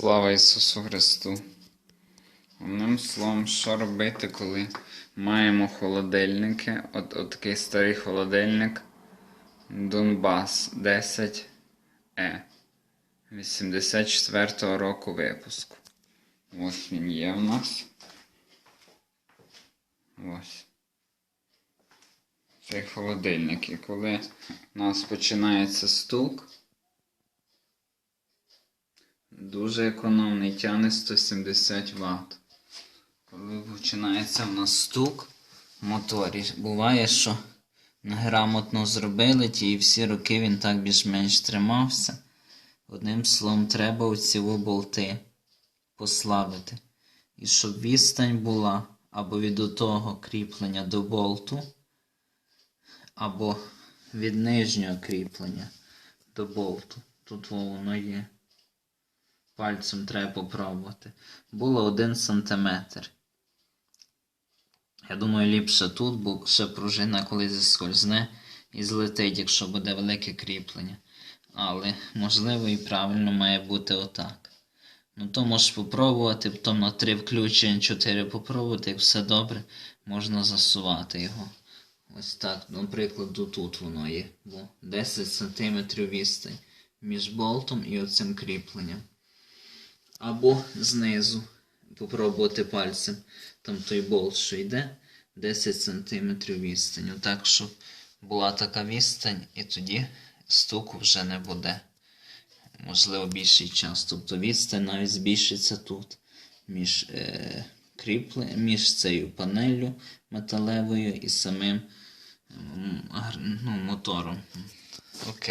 Слава Ісусу Христу! Одним словом, що робити, коли маємо холодильники? От, от такий старий холодильник Донбас 10 Е 84-го року випуску. Ось він є у нас. Ось. Цей холодильник. І коли у нас починається стук, Дуже економний, тягне 170 Вт. Коли починається в нас стук в моторі, буває, що неграмотно зробили ті і всі роки він так більш-менш тримався. Одним словом, треба оці болти послабити. І щоб відстань була або від того кріплення до болту, або від нижнього кріплення до болту. Тут воно є. Пальцем треба попробувати. Було один сантиметр. Я думаю, ліпше тут, бо ще пружина колись зіскользне і злетить, якщо буде велике кріплення. Але, можливо, і правильно має бути отак. Ну, то можеш попробувати, потім на три включення, чотири попробувати, як все добре, можна засувати його. Ось так, наприклад, тут воно є. Бо 10 см відстань між болтом і оцим кріпленням або знизу попробувати пальцем. Там той болт, що йде 10 см відстань. Так, щоб була така відстань, і тоді стуку вже не буде. Можливо, більший час. Тобто відстань навіть збільшиться тут між е, кріпле, між цією панелью металевою і самим ну, мотором. Окей.